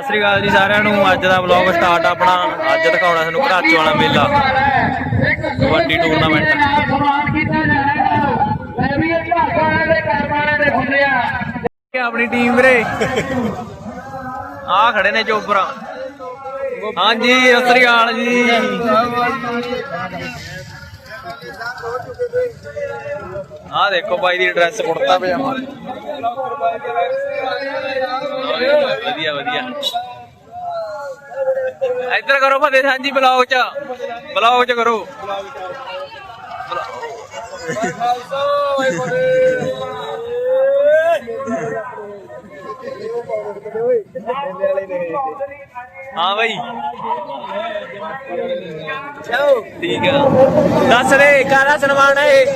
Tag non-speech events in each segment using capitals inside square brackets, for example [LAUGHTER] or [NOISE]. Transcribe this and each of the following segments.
ਸਤਿ ਸ੍ਰੀ ਅਕਾਲ ਜੀ ਸਾਰਿਆਂ ਨੂੰ। ਅੱਜ ਦਾ ਵਲੌਗ ਸਟਾਰਟ ਆਪਣਾ। ਅੱਜ ਦਿਖਾਉਣਾ ਤੁਹਾਨੂੰ ਘਰਾਚੋ ਵਾਲਾ ਮੇਲਾ। ਕਬੱਡੀ ਟੂਰਨਾਮੈਂਟ ਆਪਣੀ ਟੀਮ ਵੀਰੇ। ਆ ਖੜੇ ਨੇ ਚੋਪਰਾ। ਹਾਂਜੀ ਸਤਿ ਸ੍ਰੀ ਅਕਾਲ ਜੀ। ਆ ਦੇਖੋ ਬਾਈ ਦੀ ਡਰੈਸ ਕੁੜਤਾ ਪਜਾਮਾ। ਵਧੀਆ ਵਧੀਆ। ਇੱਧਰ ਕਰੋ ਫਤਿਹ ਸਾਂਝੀ ਬਲੌਗ ਚ। ਬਲੌਗ ਚ ਕਰੋ। ਹਾਂ ਬਾਈ। ਠੀਕ ਆ। ਦੱਸ ਰੇ ਕਾਹਦਾ ਸਨਮਾਨ ਹੈ ਇਹ?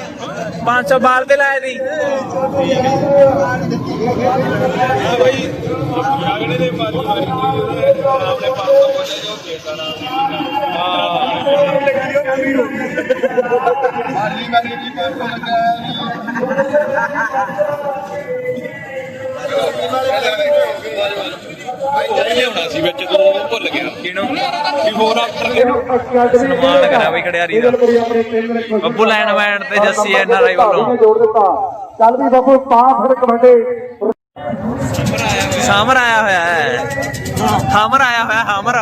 500 ਬਾਲ ਤੇ ਲਾਇਆ ਦੀ ਲਿਆਉਣਾ ਸੀ। ਵਿੱਚ ਤੋਂ ਭੁੱਲ ਗਿਆ। ਕਿਹਨੂੰ? ਬਿਫੋਰ ਆਫਟਰ ਸਨਮਾਨ ਕਰਾ ਬਈ ਖੜਿਆਰੀ ਦਾ। ਬੱਬੂ ਲੈਣ ਵੈਣ ਤੇ ਜੱਸੀ ਐਨ ਆਰ ਆਈ ਵੱਲੋਂ। ਜੋੜ ਦਿੱਤਾ ਚੱਲ ਵੀ ਬਾਬੂ ਪਾ ਫਿਰ ਕਬੱਡੀ। ਸਾਮਰ ਆਇਆ ਹੋਇਆ ਹੈ। ਹਾਮਰ ਆਇਆ ਹੋਇਆ ਹਾਮਰ।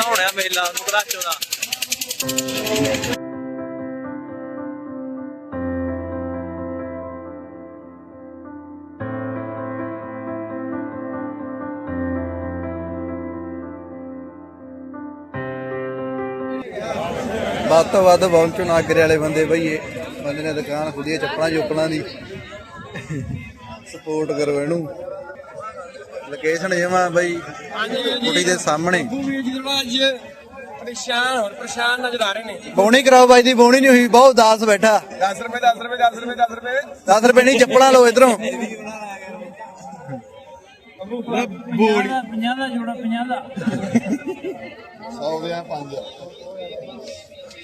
ਹੋਣਿਆ ਮੇਲਾ ਨੂੰ ਕਰਾਚੋ ਦਾ? ਵੱਧ ਤੋਂ ਵੱਧ ਪਹੁੰਚੋ ਨਾਗਰੇ ਵਾਲੇ ਬੰਦੇ ਬਈ ਇਹ। ਬੰਦੇ ਨੇ ਦੁਕਾਨ ਖੁੱਲੀ ਹੈ ਚੱਪਲਾਂ ਚੁੱਪਲਾਂ ਦੀ। ਸਪੋਰਟ ਕਰੋ ਇਹਨੂੰ। ਲੋਕੇਸ਼ਨ ਜਮਾ ਬਈ ਕੁੜੀ ਦੇ ਸਾਹਮਣੇ। ਅੱਜ ਪਰੇਸ਼ਾਨ ਹੋਰ ਪਰੇਸ਼ਾਨ ਨਜ਼ਰ ਆ ਰਹੇ ਨੇ ਬੋਣੀ ਕਰਾਓ ਬਾਈ ਦੀ ਬੋਣੀ ਨਹੀਂ ਹੋਈ ਬਹੁਤ ਉਦਾਸ ਬੈਠਾ। 10 ਰੁਪਏ 10 ਰੁਪਏ 10 ਰੁਪਏ 10 ਰੁਪਏ 10 ਰੁਪਏ ਨਹੀਂ ਚੱਪਲਾਂ ਲਓ ਇਧਰੋਂ। 50 ਦਾ ਜੋੜਾ 50 ਦਾ। 100 ਦੇ 5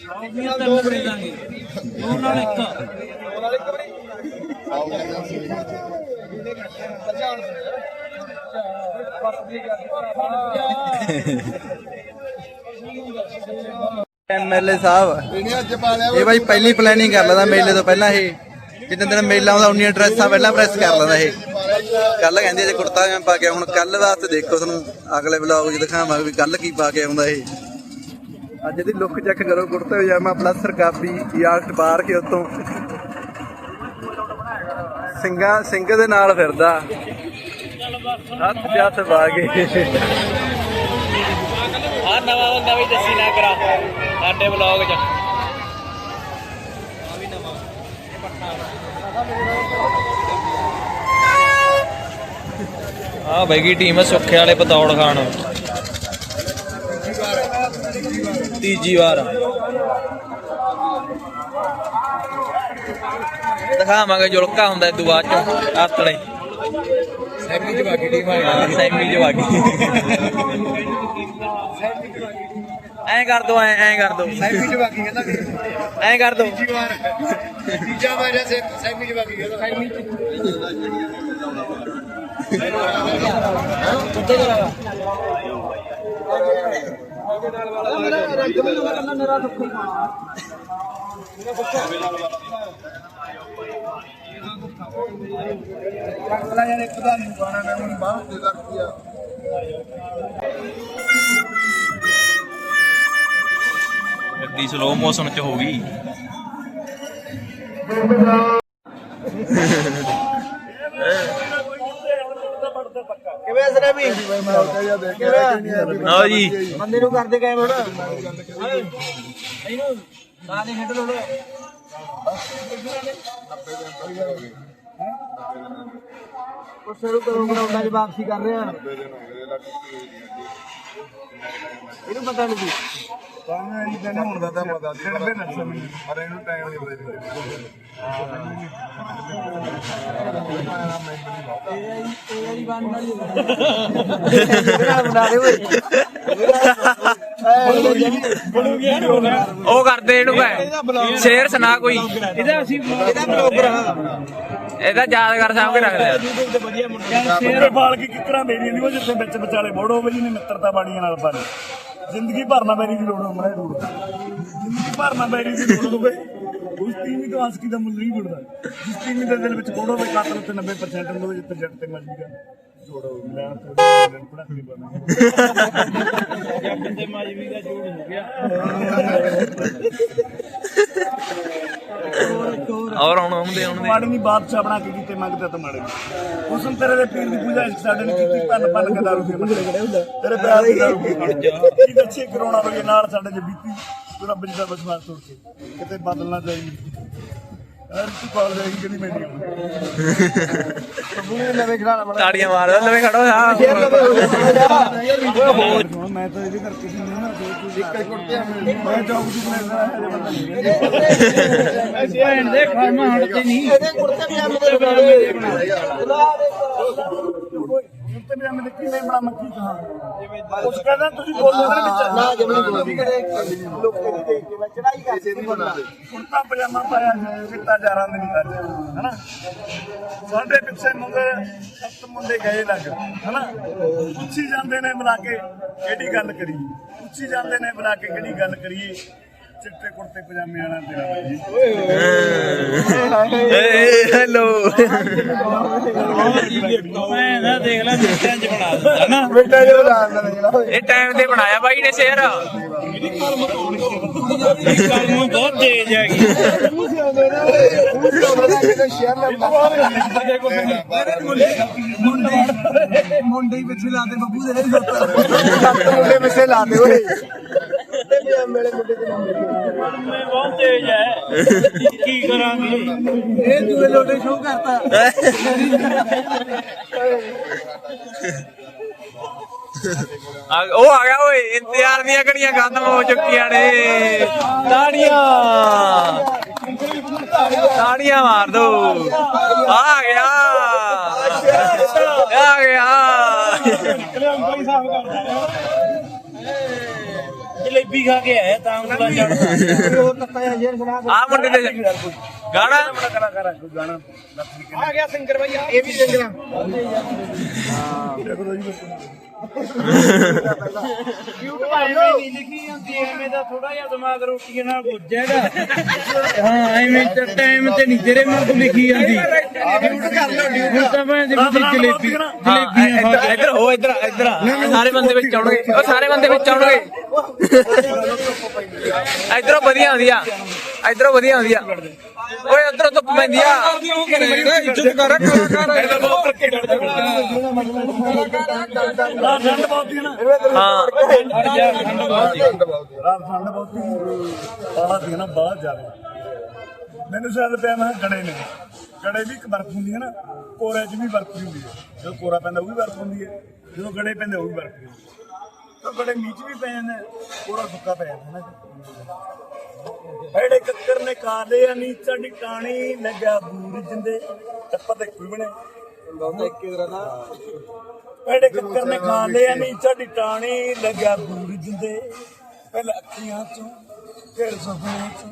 ਇਹ ਤਾਂ ਦੇ ਦਾਂਗੇ ਦੋ ਨਾਲ ਇੱਕ। ਐਮਐਲਏ ਸਾਹਿਬ, ਇਹ ਬਾਈ ਪਹਿਲੀ ਪਲੈਨਿੰਗ ਕਰ ਲੈਂਦਾ ਮੇਲੇ ਤੋਂ ਪਹਿਲਾਂ ਇਹ। ਜਿੰਨੇ ਦਿਨ ਮੇਲਾ ਆਉਂਦਾ, ਉਨੀਆਂ ਡਰੈਸਾਂ ਪਹਿਲਾਂ ਪ੍ਰੈਸ ਕਰ ਲੈਂਦਾ ਇਹ। ਕੱਲ ਕਹਿੰਦੇ ਜੇ ਕੁੜਤਾ ਮੈਂ ਪਾ ਕੇ ਹੁਣ ਕੱਲ ਵਾਸਤੇ ਦੇਖੋ ਤੁਹਾਨੂੰ ਅਗਲੇ ਵਲੌਗ 'ਚ ਦਿਖਾਵਾਂਗੇ ਵੀ ਕੱਲ ਕੀ ਪਾ ਕੇ ਆਉਂਦਾ ਇਹ। ਅੱਜ ਇਹਦੀ ਲੁੱਕ ਚੈੱਕ ਕਰੋ, ਕੁੜਤਾ ਪਜਾਮਾ ਪਲੱਸ ਰਕਾਬੀ ਯਾਰਟ ਬਾਹਰ ਕੇ ਉਤੋਂ। ਸਿੰਘਾਂ ਸਿੰਘ ਦੇ ਨਾਲ ਫਿਰਦਾ। ਹੱਥ ਤੇ ਹੱਥ ਆ ਨਵਾਂ ਬੰਦਾ ਵੀ ਜੱਸੀ ਨਾ ਕਰਾ। ਸਾਡੇ ਵਲੌਗ 'ਚ। ਆ ਬੈਗੀ ਟੀਮ ਹੈ ਸੁੱਖੇ ਵਾਲੇ ਪਤੌੜ ਖਾਣ। ਤੀਜੀ ਵਾਰ ਦਿਖਾਵਾਂਗੇ ਜੁਲਕਾ ਹੁੰਦਾ ਇਦੋਂ ਬਾਅਦ ਚੋਂ ਆਤਲੇ ਸੈਮੀ ਬਾਕੀ ਟੀਮ ਆ ਸੈਮੀ ਜਵਾਗੀ। ਐਂ ਕਰ ਦੋ ਐਂ ਐਂ ਕਰ ਦੋ। ਸੈਮੀ ਬਾਕੀ ਕਹਿੰਦਾ ਐਂ ਕਰ ਦੋ। ਤੀਜੀ ਵਾਰ। ਤੀਜਾ ਵਾਰ ਸੈਮੀ ਬਾਕੀ ਕਹਿੰਦਾ ਸੈਮੀ ਗੱਡੀ ਸਲੋ ਮੋਸ਼ਨ ਚ ਹੋ ਗਈ। ਕਿਵੇਂ ਅਸਰੇ ਵੀ ਆਓ ਜੀ। ਬੰਦੇ ਨੂੰ ਕਰਦੇ ਗਏ ਹੁਣ। ਇਹਨੂੰ ਨਾ ਦੇ ਹੈਂਡਲ ਹੋਣਾ ਉਸੇ ਨੂੰ ਕਰੋ ਗਰਾਊਂਡਾਂ 'ਚ ਵਾਪਸੀ ਕਰ ਰਹੇ ਆ? ਇਹਨੂੰ ਪਤਾ ਨਹੀਂ ਤਾਂ ਇਹ ਦਿਨ ਹੁਣ ਦਾ ਤਾਂ ਪਤਾ ਸੀ ਪਰ ਇਹਨੂੰ ਟਾਈਮ ਨਹੀਂ ਪਤਾ ਤੇਰੀ ਬਣ ਵਾਲੀ ਬਣਾ ਦੇ ਓਏ ਉਹ ਕਰਦੇ ਇਹਨੂੰ ਕਹੇ ਸ਼ੇਰ ਸੁਣਾ ਕੋਈ। ਇਹਦਾ ਅਸੀਂ ਇਹਦਾ ਬਲੌਗਰ ਹਾਂ ਇਹਦਾ ਯਾਦਗਾਰ ਸਾਂਭ ਕੇ ਰੱਖਦੇ ਆ ਸ਼ੇਰ ਬਾਲ ਕੀ ਕਿਕਰਾਂ ਮੇਰੀਆਂ ਨਹੀਂ ਉਹ ਜਿੱਥੇ ਵਿੱਚ ਵਿਚਾਲੇ ਬੋੜੋ ਬਈ ਨੇ ਮਿੱਤਰਤਾ ਬਾੜੀਆਂ ਨਾਲ ਪਾਲੀ ਜ਼ਿੰਦਗੀ ਭਰ ਨਾ ਮੇਰੀ ਦੀ ਲੋੜ ਹੋਵੇ ਲੋੜ ਜ਼ਿੰਦਗੀ ਭਰ ਨਾ ਮੇਰੀ ਦੀ ਲੋੜ ਹੋਵੇ। ਉਸ ਤੀਵੀਂ ਤੋਂ ਆਸਕੀ ਦਾ ਮੁੱਲ ਨਹੀਂ ਜੁੜਦਾ। ਜਿਸ ਤੀਵੀਂ ਦੇ ਦਿਲ ਵਿੱਚ ਬੋੜੋ ਵੇ ਕਾਤਲ ਤੇ 90% ਹੁੰਦੇ ਜਿੱਥੇ ਜੱਟ ਤੇ ਮਜਬੀ ਦਾ ਜੋੜੋ ਲੈਣ ਤੋਂ ਪੜਾ ਕੇ ਬਣਾ ਜੱਟ ਤੇ ਮਾਜਵੀ ਦਾ ਜੋੜ ਹੋ ਗਿਆ। ਔਰ ਹੁਣ ਆਉਂਦੇ ਆਉਂਦੇ। ਮਾੜੀ ਬਾਦਸ਼ਾਹ ਬਣਾ ਕੇ ਕੀਤੇ, ਮੰਗਦੇ ਤਾਂ ਮਾੜੇ ਨੀ। ਹੁਸਨ, ਤੇਰੇ ਦੇ ਪੀਰ ਦੀ ਪੂਜਾ ਇਸ ਸਾਡੇ ਨੇ ਕੀਤੀ ਪੰਨ ਪੰਨ ਕੇ ਦਾਰੂ ਦੇ ਮੱਲੇ ਤੇਰੇ ਪਿਆਰ ਦੀ ਦਾਰੂ ਕੀ ਦੱਸੇ ਕਰੋਨਾ ਵਗੇ ਨਾਲ ਸਾਡੇ ਚ ਬੀਤੀ। ਤੂੰ ਰੱਬ ਜੀ ਦਾ ਬਸਵਾਸ ਤੋੜ ਕੇ ਕਿਤੇ ਬਦਲ ਨਾ ਜਾਈ ਹਰ ਤੂੰ ਕਾਲ ਜਾਏਗੀ ਕਿਹੜੀ ਮੈਂਡੀ ਤਾੜੀਆਂ ਮਾਰਦਾ ਲਵੇ ਖੜੋ ਆ ਮੈਂ ਤਾਂ ਇਹਦੇ ਕਰਕੇ ਸੀ ਨਾ ਇੱਕ ਕੁੱਤੇ ਮੈਂ ਜੌਬ ਦੀ ਭੈਣ ਦੇ ਖਾਮਾ ਹਟਦੇ ਨਹੀਂ। ਕੁੱਤੇ ਵੀ ਮੈਂ ਕੀ ਮੈਂ ਬੜਾ ਮੱਕੀ ਕਹਾਂ ਉਸ ਕਹਿੰਦਾ ਤੁਸੀਂ ਬੋਲੋ ਨਾ ਵਿੱਚ। ਨਾ ਜਮੀ ਕੁੜਤਾ ਪਜਾਮਾ ਪਾਇਆ ਚਿੱਟਾ ਜਾਰਾਂ ਦੇ ਹਨਾ? ਸਾਡੇ ਪਿੱਛੇ ਮੁੰਡੇ ਸੱਤ ਮੁੰਡੇ ਗਏ ਲੱਗ। ਹਨਾ? ਪੁੱਛੀ ਜਾਂਦੇ ਨੇ ਬੁਲਾ ਕੇ ਕਿਹੜੀ ਗੱਲ ਕਰੀ ਪੁੱਛੀ ਜਾਂਦੇ ਨੇ ਬੁਲਾ ਕੇ ਕਿਹੜੀ ਗੱਲ ਕਰੀਏ? ਚਿੱਟੇ ਕੁੜਤੇ ਪਜਾਮੇ ਵਾਲਾ ਤੇਰਾ ਬਾਈ। ਏ ਹੈਲੋ ਭੈਣ ਦਾ ਦੇਖ ਲੈ ਮਿੰਟਾਂ ਚ ਬਣਾ ਦਿੰਦਾ ਨਾ। ਇਹ ਟਾਈਮ ਤੇ ਬਣਾਇਆ ਬਾਈ ਨੇ ਸ਼ੇਰ ਕਲਮ ਬਹੁਤ ਤੇਜ਼ ਹੈਗੀ। ਮੁੰਡੇ ਪਿੱਛੇ ਲਾਦੇ ਬੱਬੂ ਦੇ। ਕਲਮ ਬਹੁਤ ਤੇਜ਼ ਹੈ। ਕੀ ਕਰਾਂਗੇ? ਇਹ ਦੂਏ ਲੋਟੇ ਸ਼ੋਅ ਕਰਤਾ। ਆ ਉਹ ਆ ਗਿਆ ਓਏ ਇੰਤਜ਼ਾਰ ਦੀਆਂ ਘੜੀਆਂ ਖਤਮ ਹੋ ਚੁੱਕੀਆਂ ਨੇ। ਤਾੜੀਆਂ। ਤਾੜੀਆਂ ਮਾਰ ਦੋ। ਆ ਗਿਆ। ਆ ਗਿਆ। ਜਲੇਬੀ ਖਾ ਕੇ ਆਇਆ ਤਾਂ ਉਂਗਲਾਂ ਚੜਦਾ ਆ ਮੁੰਡੇ ਦੇ ਗਾਣਾ? ਕਲਾਕਾਰ ਕੋਈ ਗਾਣਾ ਆ ਗਿਆ। ਸਿੰਗਰ ਭਈਆ ਇਹ ਵੀ ਸਿੰਗਰ ਐਵੇਂ ਨਹੀਂ ਲਿਖੀ ਹੁੰਦੀ ਐਵੇਂ ਦਾ ਥੋੜਾ ਜਿਹਾ ਦਿਮਾਗ ਰੋਟੀਆਂ ਨਾਲ ਗੁੱਜੇਗਾ ਹਾਂ ਐਵੇਂ ਤਾਂ ਟਾਈਮ ਤੇ ਨਹੀਂ ਤੇਰੇ ਮੂੰਹ ਤੋਂ ਲਿਖੀ ਜਾਂਦੀ। ਹੁਣ ਤਾਂ ਮੈਂ ਦੇ ਵਿੱਚ ਜਲੇਬੀ ਜਲੇਬੀਆਂ ਖਾ ਕੇ। ਇੱਧਰ ਹੋ ਇੱਧਰ ਇੱਧਰ ਆ। ਸਾਰੇ ਬੰਦੇ ਵਿੱਚ ਆਉਣਗੇ। ਉਹ ਸਾਰੇ ਬੰਦੇ ਵਿੱਚ ਆਉਣਗੇ। ਇੱਧਰੋਂ ਵਧੀਆ ਆਉਂਦੀ ਆ। ਇੱਧਰੋਂ ਵਧੀਆ ਆਉਂਦੀ ਆ। ਓਏ ਉੱਧਰੋਂ ਧੁੱਪ ਪੈਂਦੀ ਆ। ਇੱਜ਼ਤ ਕਰ ਰਾਤ ਠੰਡ ਬਹੁਤੀ ਹੈ ਹਾਂ ਰਾਤ ਬਹੁਤੀ ਬਾਹਰ ਦੀ ਨਾ ਬਾਹਰ ਜ਼ਿਆਦਾ ਮੈਨੂੰ ਸ਼ਾਇਦ ਪਿਆ, ਮੈਂ ਕਿਹਾ ਗੜੇ ਨੇ। ਗੜੇ ਵੀ ਇੱਕ ਬਰਫ ਹੁੰਦੀ ਹੈ ਨਾ ਕੋਰੇ 'ਚ ਵੀ ਬਰਫ ਹੁੰਦੀ ਹੈ ਜਦੋਂ ਕੋਰਾ ਪੈਂਦਾ, ਉਹ ਵੀ ਬਰਫ ਹੁੰਦੀ ਹੈ ਜਦੋਂ ਗੜੇ ਪੈਂਦੇ, ਉਹ ਵੀ ਬਰਫ ਹੁੰਦੀ ਹੈ ਤਾਂ ਗੜੇ ਮੀਚ ਵੀ ਪੈ ਜਾਂਦੇ ਕੋਰਾ ਸੁੱਕਾ ਪੈ ਜਾਂਦਾ ਨਾ ਐੜੇ ਕੱਕਰ ਨੇ ਕਾਲੇ ਨੀ ਚੜੀ ਟਾਣੀ ਲੱਗਾ ਬੂਰ ਜਿੰਦੇ ਟੱਪਾ ਤੇ ਕੋਈ ਬਣੇ। ਐੜੇ ਕੱਕਰ ਨੇ। ਕਾਲੇ ਨੀ ਚੜੀ ਟਾਣੀ ਲੱਗਾ ਬੂਰ ਜਿੰਦੇ। ਪਹਿਲਾਂ ਅੱਖੀਆਂ ਚੋਂ ਫਿਰ ਸੁਪਨੇ ਚੋਂ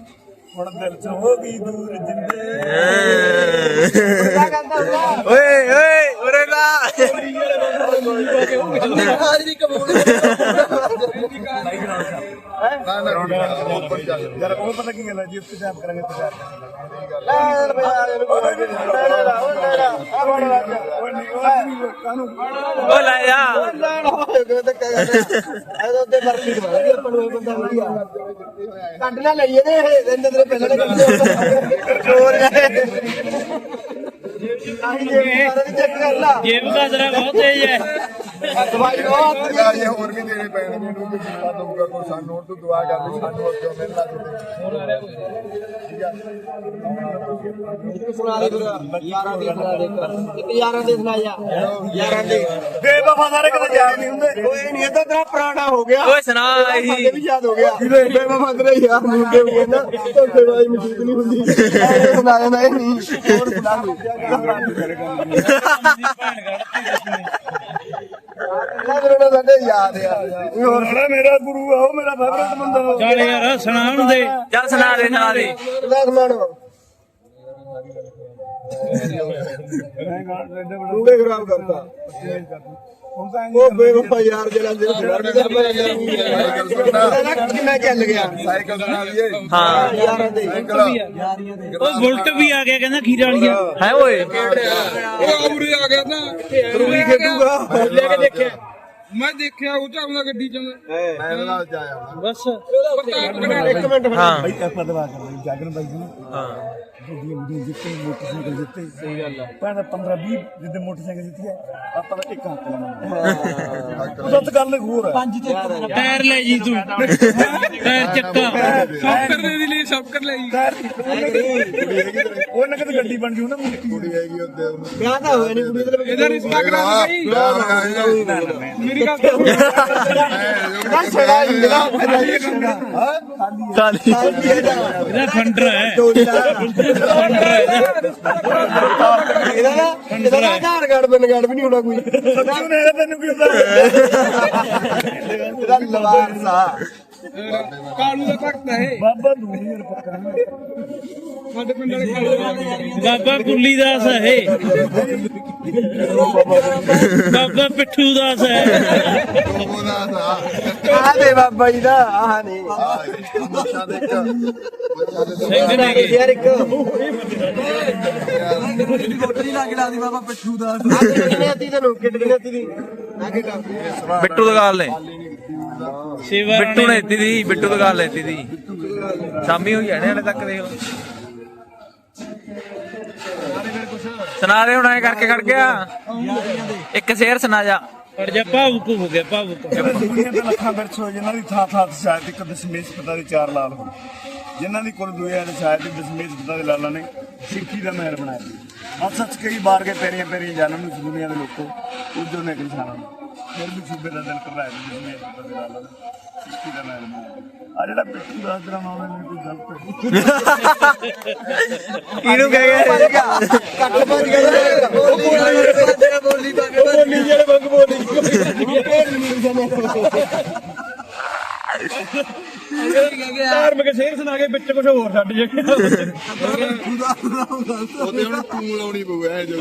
ਹੁਣ ਦਿਲ ਚੋਂ ਹੋ ਗਈ ਦੂਰ ਜਿੰਦੇ। ਓਏ ਓਏ ਉਰੇ ਦਾ ਯਾਰ ਉਹ ਪਤਾ ਕੀ ਗੱਲ ਹੈ ਜੀ ਉੱਥੇ ਜਾਪ ਕਰਾਂਗੇ ਤੇ ਜਾਪ ਲੈ ਜਾ ਕੱਢ ਨਾ ਲਈਏ ਨੇ ਇਹਦੇ ਤੇਰੇ ਪਹਿਲਾਂ ਦੇ ਚੋਰ ਜੇਬ ਦਾ ਜ਼ਰਾ ਬਹੁਤ ਤੇਜ਼ ਹੈ। ਦਵਾਈ ਉਹ ਯਾਰ ਹੋਰ ਵੀ ਦੇਣੇ ਪੈਣੇ ਮੈਨੂੰ ਕਿ ਜਿੰਨਾ ਦਊਗਾ ਕੋਈ ਸਾਨੂੰ ਤੂੰ ਦੁਆ ਕਰ ਲਈ ਸਾਨੂੰ ਅੱਗੇ ਮਿਲਣਾ ਸੁਣਾ ਦੇ ਯਾਰਾਂ ਦੀ ਸੁਣਾ ਦੇ। ਇੱਕ ਯਾਰਾਂ ਦੇ ਸੁਣਾ ਜਾ ਯਾਰਾਂ ਦੇ। ਬੇਵਫਾ ਸਾਰੇ ਕਦੇ ਯਾਦ ਨਹੀਂ ਹੁੰਦੇ। ਓਏ ਨਹੀਂ ਇਹ ਤਾਂ ਤੇਰਾ ਪੁਰਾਣਾ ਹੋ ਗਿਆ। ਓਏ ਸੁਣਾ ਇਹੀ। ਵੀ ਯਾਦ ਹੋ ਗਿਆ। ਬੇਵਫਾ ਤੇਰੇ ਯਾਰ ਨਹੀਂ ਹੁੰਦੇ ਹੋਏ ਨਾ ਧੋਖੇ ਵਾਲੀ ਮਸ਼ੀਨ ਨਹੀਂ ਹੁੰਦੀ। ਇਹ ਸੁਣਾ ਜਾਂਦਾ ਇਹ ਨਹੀਂ। ਹੋਰ ਸੁਣਾ। [LAUGHS] ਦੇ ਲੱਗਣਾ ਸਾਡੇ ਯਾਦ ਆ। ਹੋਰ ਮੇਰਾ ਮੇਰਾ ਗੁਰੂ ਆ ਉਹ ਮੇਰਾ ਫੇਵਰਟ ਬੰਦਾ। ਚੱਲ ਯਾਰ ਸੁਣਾਉਣ ਦੇ। ਚੱਲ ਸੁਣਾ ਦੇ ਸੁਣਾ ਦੇ। ਬੜਾ ਤੂੰ ਵੀ ਖਰਾਬ ਕਰਤਾ। ਉਹ ਬੇਵਫਾ ਯਾਰ ਜਿਹੜਾ ਦਿਲ ਖਰਾਬ ਕਰਦਾ ਕਿੰਨਾ ਚੱਲ ਗਿਆ। ਸਾਈਕਲ ਦਾ ਨਾਲ ਹੀ ਹਾਂ। ਯਾਰਾਂ ਦੇ। ਉਹ ਬੁਲਟ ਵੀ ਆ ਗਿਆ ਕਹਿੰਦਾ ਖੀਰ ਵਾਲੀਆ ਹੈ ਓਏ। ਉਹ ਉਰੇ ਆ ਗਿਆ ਨਾ। ਹੀ ਖੇਡੂਗਾ। ਲੈ ਕੇ ਦੇਖਿਆ। ਮੈਂ ਦੇਖਿਆ ਉਹ ਚਾਉਂਦਾ ਗੱਡੀ ਚ ਮੈਂ ਨਾਲ ਜਾਇਆ ਬਸ। ਇੱਕ ਮਿੰਟ। ਹਾਂ। ਭਾਈ ਆਪਾਂ ਦਵਾ ਕਰ ਲਈ ਜਾਗਰਨ ਬਾਈ ਜੀ ਨੂੰ। ਹਾਂ। ਗੱਡੀਆਂ ਗੁੱਡੀਆਂ ਜਿੱਤੇ ਮੋਟਰਸਾਈਕਲ ਜਿੱਤੇ ਸਹੀ ਗੱਲ ਆ। ਪਹਿਲਾਂ 15 20 ਜਿੱਦੇ ਮੋਟਰਸਾਈਕਲ ਜਿੱਤੀ ਹੈ ਆਪਾਂ ਤਾਂ ਇੱਕ ਹੱਥ ਲਾਉਣਾ। ਉਹ ਤਾਂ ਗੱਲ ਹੋਰ ਹੈ। ਟਾਇਰ ਲੈ ਜੀ ਤੂੰ। ਟਾਇਰ ਚੱਕਾ। ਸ਼ੌਕਰ ਦੇ ਦੀ ਲਈ ਸ਼ੌਕਰ ਲਈ ਉਹਨਾਂ ਕਿਤੇ ਗੱਡੀ ਬਣ ਜੂ ਨਾ ਕੁੜੀ ਹੈਗੀ ਉੱਤੇ ਵਿਆਹ ਤਾਂ ਹੋਇਆ ਨਹੀਂ ਕੁੜੀ ਦੇ ਇਹਦਾ ਰਿਸ਼ਤਾ ਕਰਾ ਦੇ ਮੇਰੀ ਗੱਲ। ਨਾ ਛੜਾ ਹੀ ਨਾ ਕਾਲੀ ਇਹਦਾ ਫੰਡਰ ਹੈ। ਫੰਡਰ ਹੈ। ਇਹਦਾ। ਨਾ ਇਹਦਾ ਨਾ ਆਧਾਰ ਕਾਰਡ ਪੈਨ ਕਾਰਡ ਵੀ ਨਹੀਂ ਹੋਣਾ ਕੋਈ। ਸੱਚੂ ਨੇ ਤੈਨੂੰ ਕੀ ਪਤਾ ਇਹਦਾ ਲਵਾਰਸ। ਕਾਲੂ ਦਾ ਭਗਤ ਹੈ। ਬਾਬਾ ਦੂਰੀ ਪੱਕਾ ਸਾਡੇ ਪਿੰਡ ਵਾਲੇ ਕਾਲੂ ਦਾ ਭਗਤ। ਬਾਬਾ ਕੁੱਲੀ ਦਾਸ ਹੈ ਬਾਬਾ ਪਿੱਠੂ ਦਾਸ ਹੈ ਦਾ ਆ ਦੇ ਬਾਬਾ ਜੀ ਦਾ ਆਹ ਨੇ ਬੱਚਾ ਦੇਖ ਬੱਚਾ ਦੇ ਸਿੰਘ ਨੇ ਗੇ। ਯਾਰ ਇੱਕ ਗੋਟਰੀ ਲੱਗ ਲਾਦੀ ਬਾਬਾ ਪਿੱਠੂ ਦਾ ਕਿੰਨੇ ਆਤੀ ਤੈਨੂੰ ਕਿੰਨੇ ਆਤੀ ਦੀ ਬਿੱਟੂ ਦੀ ਗੱਲ ਨੇ ਬਿੱਟੂ ਨੇ ਦਿੱਤੀ ਦੀ ਬਿੱਟੂ ਦੀ ਗੱਲ ਲੈਤੀ ਦੀ ਸ਼ਾਮੀ ਹੋਈ ਜਾਣੇ ਹਲੇ ਤੱਕ ਦੇਖ ਲਓ। ਸੁਣਾ ਦੇ ਹੁਣ ਐ ਕਰਕੇ ਖੜ ਗਿਆ। ਇੱਕ ਸ਼ੇਰ ਸੁਣਾ ਜਾ। ਪਰ ਜਾ ਭਾਵੁਕ ਹੋ ਗਿਆ ਭਾਵੁਕ ਦੁਨੀਆ ਦੇ ਲੱਖਾਂ ਬਿਰਛ ਹੋ ਜਿਨ੍ਹਾਂ ਦੀ ਥਾਂ ਥਾਂ ਤੇ ਸ਼ਾਇਦ ਇੱਕ ਦਸ਼ਮੇਸ਼ ਪਿਤਾ ਦੇ ਚਾਰ ਲਾਲ ਹੋ ਜਿਨ੍ਹਾਂ ਦੀ ਕੁਲ ਦੁਨੀਆ ਦੇ ਸ਼ਾਇਦ ਦਸ਼ਮੇਸ਼ ਪਿਤਾ ਦੇ ਲਾਲਾਂ ਨੇ ਸਿੱਖੀ ਦਾ ਮਹਿਰ ਬਣਾਇਆ। ਅੱਜ ਸੱਚ ਕਈ ਬਾਰ ਕੇ ਪੈਰੀਆਂ ਪੈਰੀਆਂ ਜਾਣਨ ਨੂੰ ਇਸ ਦੁਨੀਆ ਦੇ ਲੋਕੋ ਉਜੋ ਨੇ ਕਿਸਾਨਾਂ ਨੂੰ ਫਿਰ ਵੀ ਸੂਬੇ ਦਾ ਦਿਲ ਘਬਰਾਇਆ ਦਸ਼ਮੇਸ਼ ਪਿਤਾ ਦੇ ਲਾਲਾਂ ਨੇ ਸਿੱਖੀ ਦਾ ਬਣਾਇਆ ਆ ਜਿਹੜਾ ਪਿੱਛੂ ਦਾ ਨਾਮ ਹੈ ਕੋਈ ਗਲਤ ਕਿਹਨੂੰ ਕਹਿ ਗਏ ਕੱਟ ਭੱਜ ਗਿਆ। ਬੋਲੀ ਪਾ ਕੇ ਬੋਲੀ ਜਿਹੜੇ ਬੰਗ ਬੋਲੀ। ਧਾਰਮਿਕ ਸ਼ੇਰ ਸੁਣਾ ਕੇ ਵਿੱਚ ਕੁਝ ਹੋਰ ਛੱਡ ਜੇ। ਉਹਦੇ ਹੁਣ ਤੂੰ ਲਾਉਣੀ ਪਊ ਐ ਜੋ।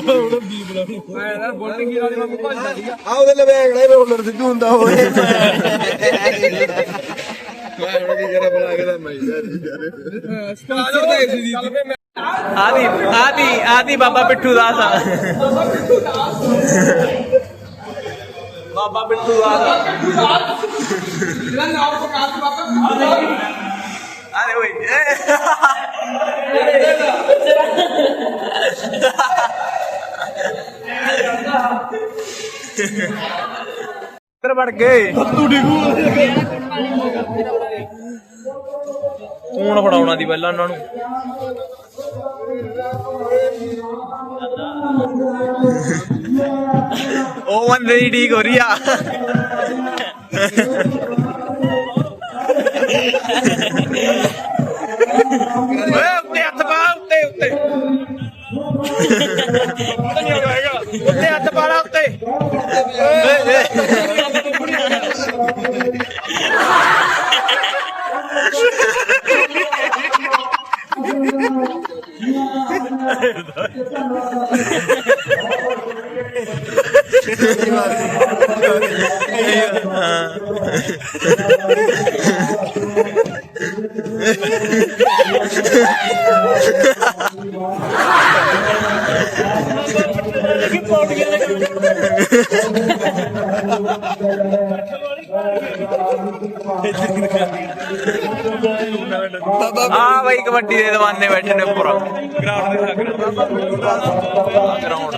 ਆ ਉਹਦੇ ਲਵੇ ਅਗਲੇ ਵੇ ਹੁਨਰ ਸਿੱਧੂ ਹੁੰਦਾ ਹੋਏ ਮੈਂ ਹੁਣ ਕੀ ਕਰਾਂ ਬਣਾ ਕੇ ਤਾਂ ਮੈਂ ਯਾਰ। ਸਪਾਂਸਰ ਦੇ ਸੀ ਦੀ ਆਦੀ ਆਦੀ ਆਦੀ ਬਾਬਾ ਪਿੱਠੂ ਦਾਸ ਆ। ਬਾਬਾ ਪਿੱਠੂ ਦਾਸ। ਜਿਹੜਾ ਨਾਮ ਪ੍ਰਕਾਸ਼ ਬਾਬਾ ਅਰੇ ਓਏ। ਤਰ ਵੜ ਗਏ ਤੂੰ ਨਾ ਫੜਾਉਣਾ ਦੀ ਪਹਿਲਾਂ ਉਹਨਾਂ ਨੂੰ। ਉਹ ਬੰਦੇ ਦੀ ਠੀਕ ਹੋ ਰਹੀ ਆ। ਓਏ ਉੱਤੇ ਹੱਥ ਪਾ ਉੱਤੇ ਉੱਤੇ। ਉੱਤੇ ਹੱਥ ਪਾ ਲਾ ਉੱਤੇ। ਓਏ, ਓਏ। 何? [LAUGHS] ਕਬੱਡੀ ਦੇ ਦਵਾਨੇ ਬੈਠੇ ਨੇ ਉੱਪਰ ਗਰਾਊਂਡ ਦੇ ਗਰਾਊਂਡ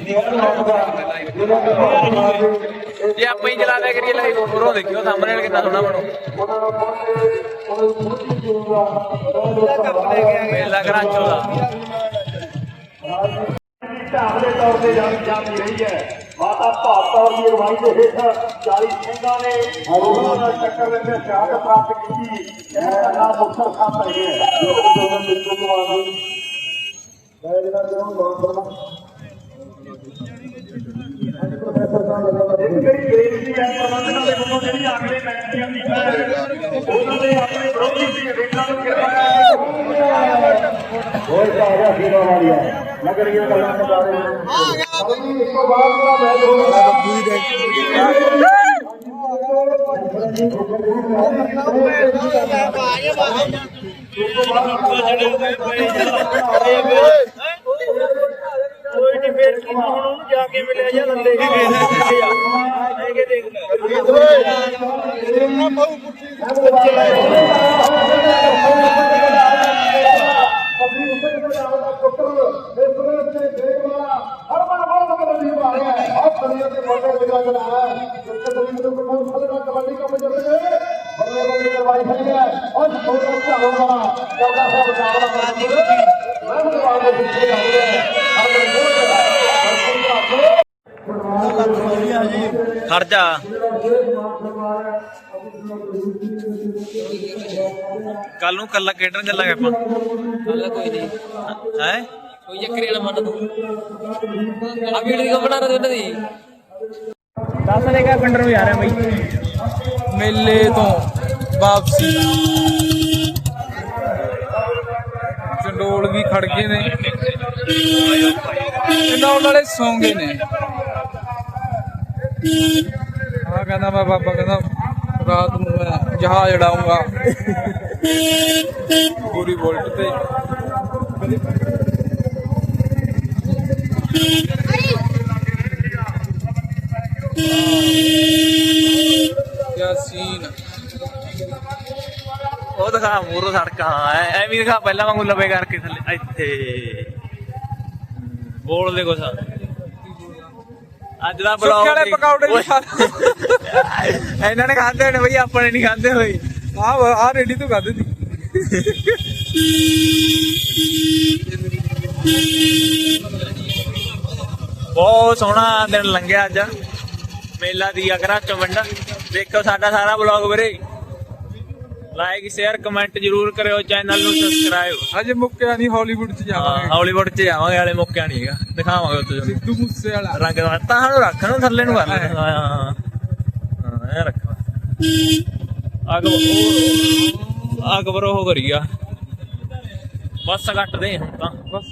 ਜੇ ਆਪਾਂ ਹੀ ਚਲਾ ਲਿਆ ਕਰੀਏ ਲਾਈਵ ਉੱਪਰੋਂ ਦੇਖਿਓ, ਸਾਹਮਣੇ ਕਿੰਨਾ ਸੋਹਣਾ ਬਣੂ। ਮੇਲਾ ਕਰਾਂਚੋ ਦਾ ਢਾਬ ਦੇ ਤੌਰ ਤੇ ਜਾਣੀ ਜਾਂਦੀ ਰਹੀ ਹੈ। ਮਾਤਾ ਭਾਰਤ ਕੌਰ ਦੀ ਅਗਵਾਈ ਦੇ ਹੇਠ 40 ਸਿੰਘਾਂ ਨੇ ਉਹਨਾਂ ਨਾਲ ਟੱਕਰ ਦੇ ਵਿੱਚ ਸ਼ਹਾਦਤ ਪ੍ਰਾਪਤ ਕੀਤੀ। ਇਹ ਅੱਲਾ ਮੁਕਤਸਰ ਸਾਹਿਬ ਪੈ ਗਏ ਜੋ ਦੋਨੋਂ ਮਿੱਤਰ ਨੂੰ ਆ ਗਏ ਮੈਂ ਜਿਹੜਾ ਜਿਹੜਾ ਮਾਨ ਕਰਨਾ ਇੱਕ ਜਿਹੜੀ ਬੇਨਤੀ ਹੈ ਪ੍ਰਬੰਧਕਾਂ ਦੇ ਵੱਲੋਂ ਜਿਹੜੀ ਮੈਚ ਦੀਆਂ ਟੀਮਾਂ ਹੈ ਉਹਨਾਂ ਦੇ ਆਪਣੇ ਵਿਰੋਧੀ ਦੀ ਵੇਖਾਂ ਨੂੰ ਕਿਰਪਾ ਕਰਕੇ ਹੋਏ ਸਾਰਾ ਸੀਨਾ ਵਾਲੀਆ। ਨਗਰੀਆਂ ਆ ਗਿਆ। ਬਈ ਇਸ ਤੋਂ ਬਾਅਦ ਦਾ ਮੈਚ ਹੋਣਾ ਕੋਈ ਨਹੀਂ ਫੇਰ ਹੁਣ ਉਹਨੂੰ ਜਾ ਕੇ ਮਿਲਿਆ ਜਾਂ ਲੰਦੇ ਕੇ ਲੈ ਦੇਖ ਲੈ ਖੜ ਜਾ ਕੱਲ ਨੂੰ ਕੱਲਾ ਖੇਡਣ ਚੱਲਾਂਗੇ ਆਪਾਂ। ਕੱਲ ਕੋਈ ਨਹੀਂ। ਹੈ? ਕੋਈ ਚੱਕਰੀ ਵਾਲਾ ਮੰਨ ਤੂੰ ਆ ਵੀਡੀਓ ਬਣਾ ਰਹੇ ਉਹਨਾਂ ਦੀ ਦੱਸ ਦੇ ਕਾ ਪਿੰਡ ਨੂੰ ਜਾ ਰਿਹਾ ਬਈ। ਮੇਲੇ ਤੋਂ ਵਾਪਸੀ। ਚੰਡੋਲ ਵੀ ਖੜ ਗਏ ਨੇ। ਚੰਡੋਲ ਵਾਲੇ ਸੌਂ ਗਏ ਨੇ। ਆ ਕਹਿੰਦਾ ਮੈਂ ਬਾਬਾ ਕਹਿੰਦਾ ਰਾਤ ਨੂੰ ਜਹਾਜ਼ ਉਡਾਉਂਗਾ ਪੂਰੀ ਵੋਲਟ ਤੇ। ਕਿਆ ਸੀਨ। ਉਹ ਦਿਖਾ ਮੂਰੋ ਸੜਕਾਂ ਐ ਐ ਵੀ ਦਿਖਾ ਪਹਿਲਾਂ ਵਾਂਗੂ ਲਵੇ ਕਰਕੇ ਥੱਲੇ ਇੱਥੇ। ਬੋਲ ਦੇ ਕੁਛ। ਅੱਜ ਦਾ ਬਲੌਗ ਪਕੌੜੇ ਇਹਨਾਂ ਨੇ ਖਾਦੇ ਨੇ ਬਈ ਆਪਣੇ ਨਹੀਂ ਖਾਦੇ ਹੋਏ। ਆ ਆ ਰੇਡੀ ਤੋਂ ਖਾਦੇ ਦੀ ਬਹੁਤ ਸੋਹਣਾ ਦਿਨ ਲੰਘਿਆ ਅੱਜ। ਮੇਲਾ ਦੀ ਅਗਰਾ ਚਵੰਡਾ ਦੇਖੋ ਸਾਡਾ ਸਾਰਾ ਬਲੌਗ ਵੀਰੇ। ਲਾਈਕ ਸ਼ੇਅਰ ਕਮੈਂਟ ਜਰੂਰ ਕਰਿਓ ਚੈਨਲ ਨੂੰ ਸਬਸਕ੍ਰਾਈਬ ਅਜੇ ਮੁੱਕਿਆ ਨਹੀਂ ਹਾਲੀਵੁੱਡ ਚ ਜਾਵਾਂਗੇ। ਹਾਲੀਵੁੱਡ ਚ ਜਾਵਾਂਗੇ ਵਾਲੇ ਮੌਕਿਆ ਨਹੀਂ ਹੈਗਾ। ਦਿਖਾਵਾਂਗੇ ਉੱਥੇ ਸਿੱਧੂ ਮੂਸੇ ਵਾਲਾ ਰੰਗ ਦਾ ਤਾਂ ਨੂੰ ਥੱਲੇ ਨੂੰ ਕਰ ਲੈ। ਹਾਂ। ਹਾਂ ਐ ਰੱਖ ਅਗ ਉਹ ਅਕਬਰ ਉਹ ਕਰੀਆ ਬਸ ਕੱਟ ਦੇ ਹੁਣ ਤਾਂ। ਬਸ।